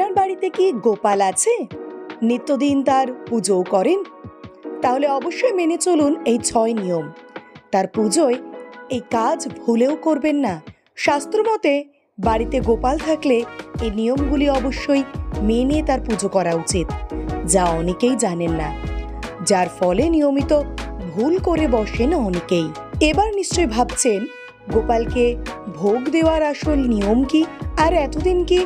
আপনার বাড়িতে কি গোপাল আছে? নিত্যদিন তার পুজোও করেন? তাহলে অবশ্যই মেনে চলুন এই ছয় নিয়ম। তার পুজোয় এই কাজ ভুলেও করবেন না। শাস্ত্রমতে বাড়িতে গোপাল থাকলে এই নিয়মগুলি অবশ্যই মেনে তার পুজো করা উচিত, যা অনেকেই জানেন না। যার ফলে নিয়মিত ভুল করে বসেন অনেকেই। এবার নিশ্চয়ই ভাবছেন, গোপালকে ভোগ দেওয়ার আসল নিয়ম কি? আর এতদিন কি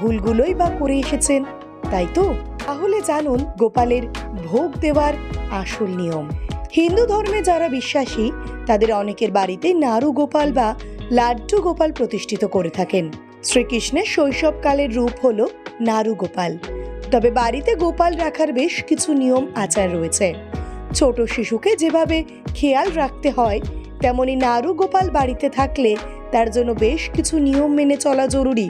ভুলগুলোই বা করে এসেছেন। তাই তো? তাহলে জানুন গোপালের ভোগ দেওয়ার আসল নিয়ম। হিন্দু ধর্মে যারা বিশ্বাসী, তাদের অনেকের বাড়িতে নারু গোপাল বা লাড্ডু গোপাল প্রতিষ্ঠিত করে থাকেন। শ্রীকৃষ্ণের শৈশবকালের রূপ হল নাড়ু গোপাল। তবে বাড়িতে গোপাল রাখার বেশ কিছু নিয়ম, আচার রয়েছে। ছোট শিশুকে যেভাবে খেয়াল রাখতে হয়, তেমনি নারু গোপাল বাড়িতে থাকলে তার জন্য বেশ কিছু নিয়ম মেনে চলা জরুরি।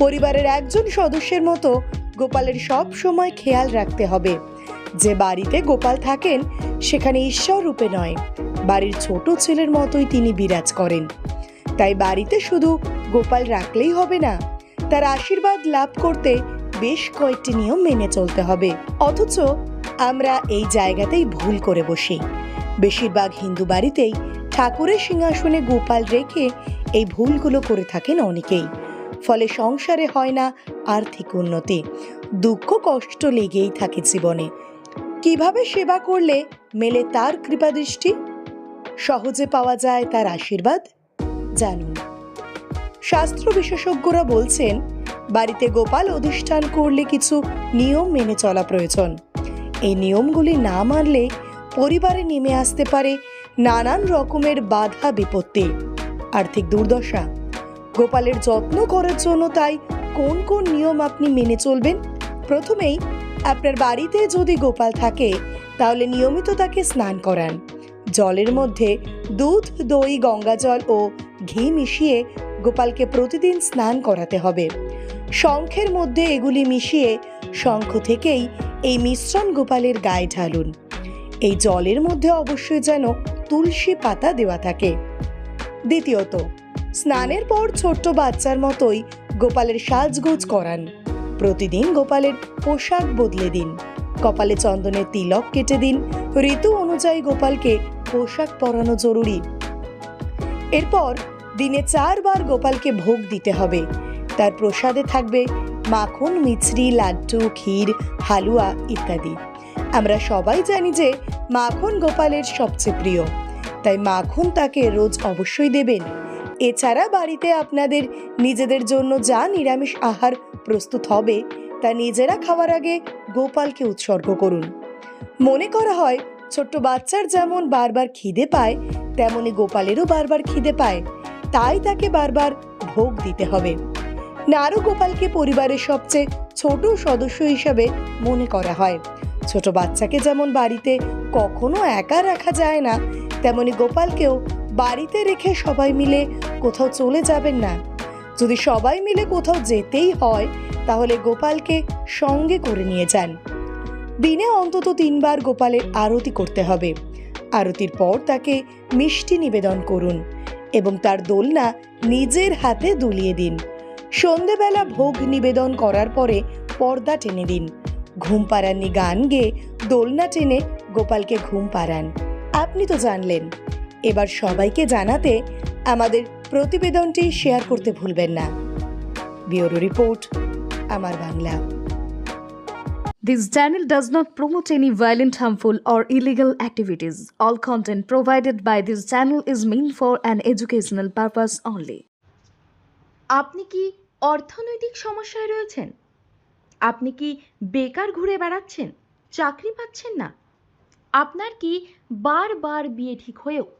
পরিবারের একজন সদস্যের মতো গোপালের সব সময় খেয়াল রাখতে হবে। যে বাড়িতে গোপাল থাকেন, সেখানে ঈশ্বর রূপে নয়। বাড়ির ছোট ছেলের মতোই তিনি বিরাজ করেন। তাই বাড়িতে শুধু গোপাল রাখলেই হবে না, তার আশীর্বাদ লাভ করতে বেশ কয়েকটি নিয়ম মেনে চলতে হবে। অথচ আমরা এই জায়গাতেই ভুল করে বসি। বেশিরভাগ হিন্দু বাড়িতেই ঠাকুরের সিংহাসনে গোপাল রেখে এই ভুলগুলো করে থাকেন অনেকেই। ফলে সংসারে হয় না আর্থিক উন্নতি। দুঃখ কষ্ট লেগেই থাকে জীবনে। কীভাবে সেবা করলে মেলে তার কৃপাদৃষ্টি? সহজে পাওয়া যায় তার আশীর্বাদ? জানুন। শাস্ত্র বিশেষজ্ঞরা বলছেন, বাড়িতে গোপাল অধিষ্ঠান করলে কিছু নিয়ম মেনে চলা প্রয়োজন। এই নিয়মগুলি না মানলে পরিবারে নেমে আসতে পারে নানান রকমের বাধা বিপত্তি আর্থিক দুর্দশা। গোপালের যত্ন করার জন্য তাই কোন কোন নিয়ম আপনি মেনে চলবেন? প্রথমেই আপনার বাড়িতে যদি গোপাল থাকে, তাহলে নিয়মিত তাকে স্নান করান। জলের মধ্যে দুধ, দই, গঙ্গা জল ও ঘি মিশিয়ে গোপালকে প্রতিদিন স্নান করাতে হবে। শঙ্খের মধ্যে এগুলি মিশিয়ে শঙ্খ থেকেই এই মিশ্রণ গোপালের গায়ে ঢালুন। এই জলের মধ্যে অবশ্যই যেন তুলসী পাতা দেওয়া থাকে। দ্বিতীয়ত স্নানের পর ছোট্ট বাচ্চার মতোই গোপালের সাজগোজ করান। প্রতিদিন গোপালের পোশাক বদলে দিন। কপালে চন্দনের তিলক কেটে দিন। ঋতু অনুযায়ী গোপালকে পোশাক পরানো জরুরি। এরপর দিনে চারবার গোপালকে ভোগ দিতে হবে। তার প্রসাদে থাকবে মাখন, মিছরি, লাড্ডু, ক্ষীর, হালুয়া ইত্যাদি। আমরা সবাই জানি যে মাখন গোপালের সবচেয়ে প্রিয়। তাই মাখন তাকে রোজ অবশ্যই দেবেন। এছাড়া বাড়িতে আপনাদের নিজেদের জন্য যা নিরামিষ আহার প্রস্তুত হবে, তা নিজেরা খাওয়ার আগে গোপালকে উৎসর্গ করুন। মনে করা হয়, ছোট্ট বাচ্চার যেমন বারবার খিদে পায়, তেমনি গোপালেরও বারবার খিদে পায়। তাই তাকে বারবার ভোগ দিতে হবে। নারু গোপালকে পরিবারের সবচেয়ে ছোট সদস্য হিসাবে মনে করা হয়। ছোট বাচ্চাকে যেমন বাড়িতে কখনো একা রাখা যায় না, তেমনি গোপালকেও বাড়িতে রেখে সবাই মিলে কোথাও চলে যাবেন না। যদি সবাই মিলে কোথাও যেতেই হয়, তাহলে গোপালকে সঙ্গে করে নিয়ে যান। দিনে অন্তত তিনবার গোপালের আরতি করতে হবে। আরতির পর তাকে মিষ্টি নিবেদন করুন এবং তার দোলনা নিজের হাতে দুলিয়ে দিন। সন্ধেবেলা ভোগ নিবেদন করার পরে পর্দা টেনে দিন। ঘুম পাড়াননি গান গেয়ে দোলনা টেনে গোপালকে ঘুম পাড়ান। আপনি তো জানলেন এবার সবাইকে জানাতে আমাদের প্রতিবেদনটি শেয়ার করতে ভুলবেন না ব্যুরো রিপোর্ট আমার Bangla This channel does not promote any violent, harmful, or illegal activities. All content provided by this channel is meant for an educational purpose only. আপনি কি অর্থনৈতিক সমস্যায় রয়েছেন আপনি কি বেকার ঘুরে বেড়াচ্ছেন চাকরি পাচ্ছেন না আপনার কি বারবার বিয়ে ঠিক হয়েও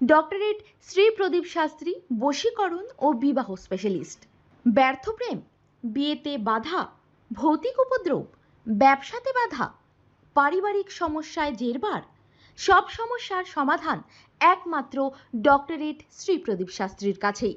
ডক্টরেট শ্রী প্রদীপ শাস্ত্রী, বশীকরণ ও বিবাহ স্পেশালিস্ট ব্যর্থ প্রেম, বিয়েতে বাধা, ভৌতিক উপদ্রব, ব্যবসাতে বাধা, পারিবারিক সমস্যায় জেরবার, সব সমস্যার সমাধান একমাত্র ডক্টরেট শ্রী প্রদীপ শাস্ত্রীর কাছেই।